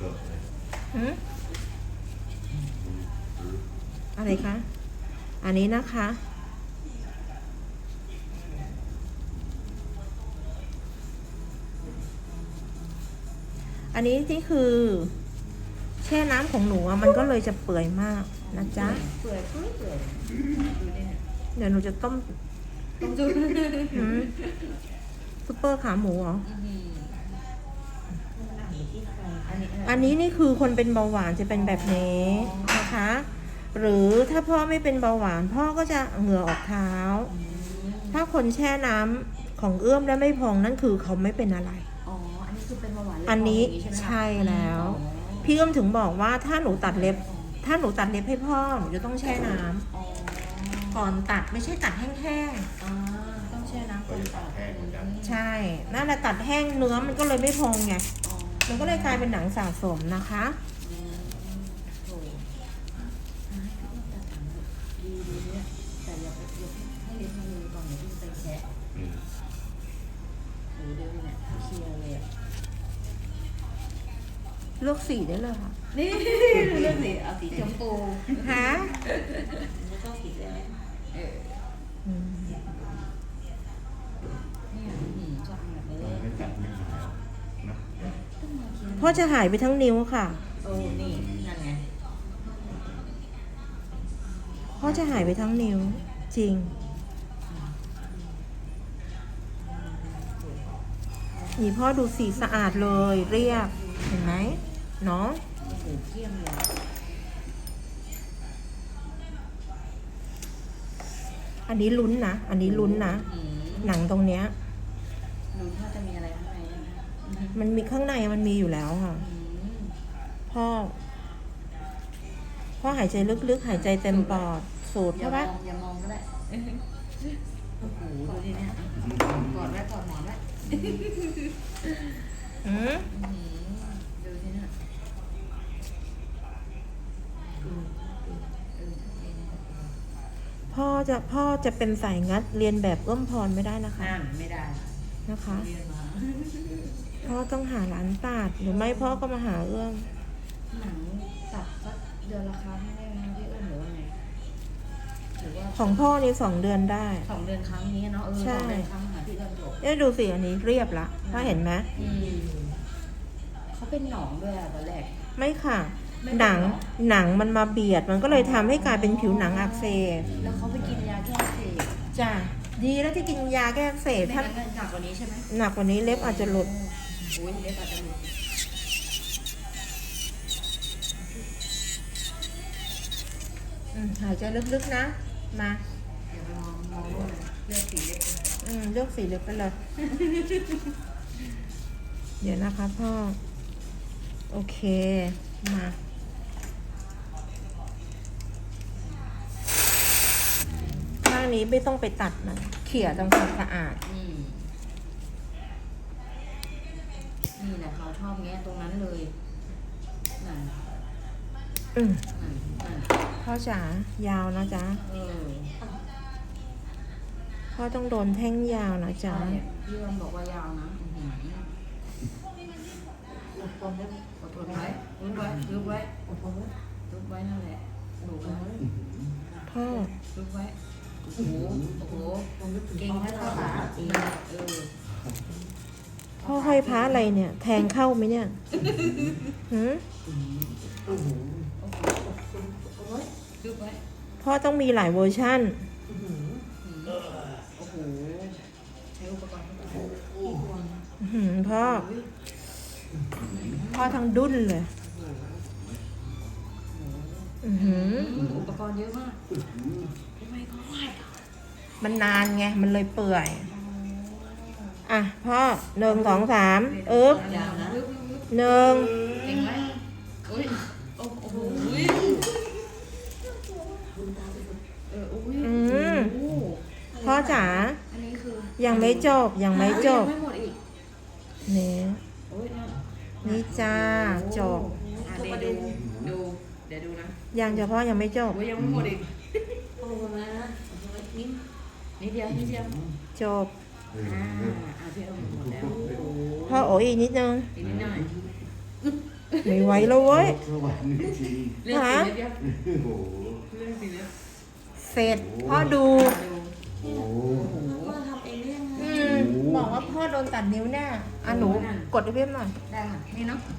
เกิดเลยหืมอะไรคะ อันนี้นะคะ อันนี้นี่คือ แช่น้ำของหนูอะมันก็เลยจะเปื่อยมากนะจ๊ะ เปื่อยเปื่อยเปื่อยดูดิเนี่ยเดี๋ยวหนูจะต้มต้องดูหืมซุปเปอร์ขาหมูเหรออันนี้ อันนี้นี่คือคนเป็นเบาหวานจะเป็นแบบนี้นะคะ หรือถ้าพ่อไม่เป็นเบาหวานพ่อก็จะเหงื่อออกเท้า ถ้าคนแช่น้ำของเอื้อมแล้วไม่พองนั่นคือเขาไม่เป็นอะไร อ๋อ อันนี้คือเป็นเบาหวานเลยอันนี้ย่างงี้ใช่ไหมคะแล้วอ๋อพี่เอื้อมถึงบอกว่าถ้าหนูตัดเล็บ ถ้าหนูตัดเล็บให้พ่อหนูจะต้องแช่น้ำอ๋อก่อนตัดไม่ใช่ตัดแห้งอ่าต้องแช่น้ำก็ก่อนจะตัตัดดแห้งเหมือนกันๆใช่ นั่นแหละตัดแห้งเนื้อมันก็เลยไม่พองไงอ๋อ มันก็เลยกลายเป็นหนังสะสมนะคะอืมโถอะให้พี่อ้นตัดถังเลยดีดีเนี่ยแต่อย่าไปอย่าให้เล็บมันเลยก่อนอย่าเพิ่งไปแคะอืมโอ้เดี๋ยวเนี่ยเคลียร์เลยอะเลือกสีได้เลยค่ะ นี่เรื่องสีเอาสีชมพูฮะแล้วก็สีแดงเออ พ่อจะหายไปทั้งนิ้วค่ะ โอ้นี่นั่นไงพ่อจะหายไปทั้งนิ้ว จริง นี่พ่อดูสีสะอาดเลยเรียบ เห็นไหมเนาะโอ้โหเที่ยงเลยอันนี้ลุ้นนะ อันนี้ลุ้นนะอืมหนังตรงเนี้ยลุ้นว่าจะมีอะไรข้างในนะคะอื มมันมีข้างในมันมีอยู่แล้วค่ะอืมพ่อ พ่อหายใจลึกๆ หายใจเต็มปอด สูดอย่าเข้ามไปองอย่ามองก็ได้โอ้โหดูดิเนี่ยกอดไว้กอดหมอนไว้อืมอืมดูสิเนี่ยอืมเออเองพ่อจะพ่อจะเป็นสายงัดเรียนแบบเอื้อมพรไม่ได้นะคะนั่นไม่ได้ นะคะเรียนมาพ่อต้องหาร้านตัดหรือไม่พ่อก็มาหาเอื้อมหนังตัดสักเดือนละครั้งได้ไหมคะพี่เอื้อมหรือว่าไงหรือว่าของพ่อนี่สองเดือนได้ สองเดือนครั้งนี้เนาะเออใช่สองเดือนครั้งหาพี่เอื้อมจบเนี่ยดูสิอันนี้เรียบละพ่อเห็นไหมอืมเขาเป็นหนองด้วยอะตอนแรก ไม่ค่ะ ไม่เป็นหนังหรอ หนังมันมาเบียดมันก็เลยทำให้กลายเป็นผิวหนังอักเสบแล้วเขาไปกินยาแก้อักเสบจ้ะ ดีแล้วที่กินยาแก้อักเสบไม่ถ้างั้นก็หนักกว่านี้ใช่ไหมหนักกว่านี้เล็บอาจจะหลุดโอ้ยเล็บอาจจะหลุดอืมหายใจลึกๆนะ มา เดี๋ยวไปมองมองรูปเลือกสีเล็บอืมเลือกสีเล็บไปเลย เดี๋ยวนะคะพ่อ โอเค มา ข้าง นี้ไม่ต้องไปตัดมันเขี่ยทำความสะอาด อืมนี่แหละเขาชอบแงะตรงนั้นเลยนั่นอืมนั่นนั่นพ่อจ๋ายาวนะจ๊ะเออพ่อต้องโดนแท่งยาวนะจ๊ะใช่พี่ลองบอกว่ายาวนะอื้อหืออดทนอดทนไว้รุ้นไว้รุ้นไว้อดทนไว้รุ้นไว้นั่นแหละดูไว้พ่อรุ้นไว้ โอ้โหโอ้โหเก่งนะขาเออพ่อห้อยพระอะไรเนี่ย แทงเข้าไหมเนี่ยหืมโอ้โหรุ้นไว้พ่อต้องมีหลายเวอร์ชั่นอื้อหือโอ้โหใช้อุปกรณ์เข้าไปอื้อหือพ่อ พ่อทั้งดุ้นเลย อือหืออุปกรณ์เยอะมากโอ้ my god มันนานไง มันเลยเปื่อย อะ พ่อหนึ่งสองสามอึ๊บยาวนะหนึ่งเก่งไหมอุ้ยโอ้โหเอออุ้ยอืมโอ้พ่อจ๋าอันนี้คือยังไม่จบ ยังไม่จบยังไม่หมดอีกนี่โอ้ยนั่นนี่จ้า จบ อะเดี๋ยวดูดูเดี๋ยวดูนะยังจะพ่อยังไม่จบ โอ้ยยังไม่หมดอีก โอ้มานิดนิดเดียวนิดเดียวจบอ่าอะพี่เอาหมดแล้วโอ้โหพ่อโอ้ยอีกนิดนึงอีกนิดหน่อยไม่ไหวแล้วเว้ยสวัสดีจริงเรื่องสีเล็บยับโอ้โหเรื่องสีเล็บเสร็จพ่อดูโอ้โหว่าทำเองได้ยังไงอืมบอกว่าพ่อโดนตัดนิ้วแน่อะหนูกดให้เพิ่มหน่อยได้ค่ะนี่เนาะ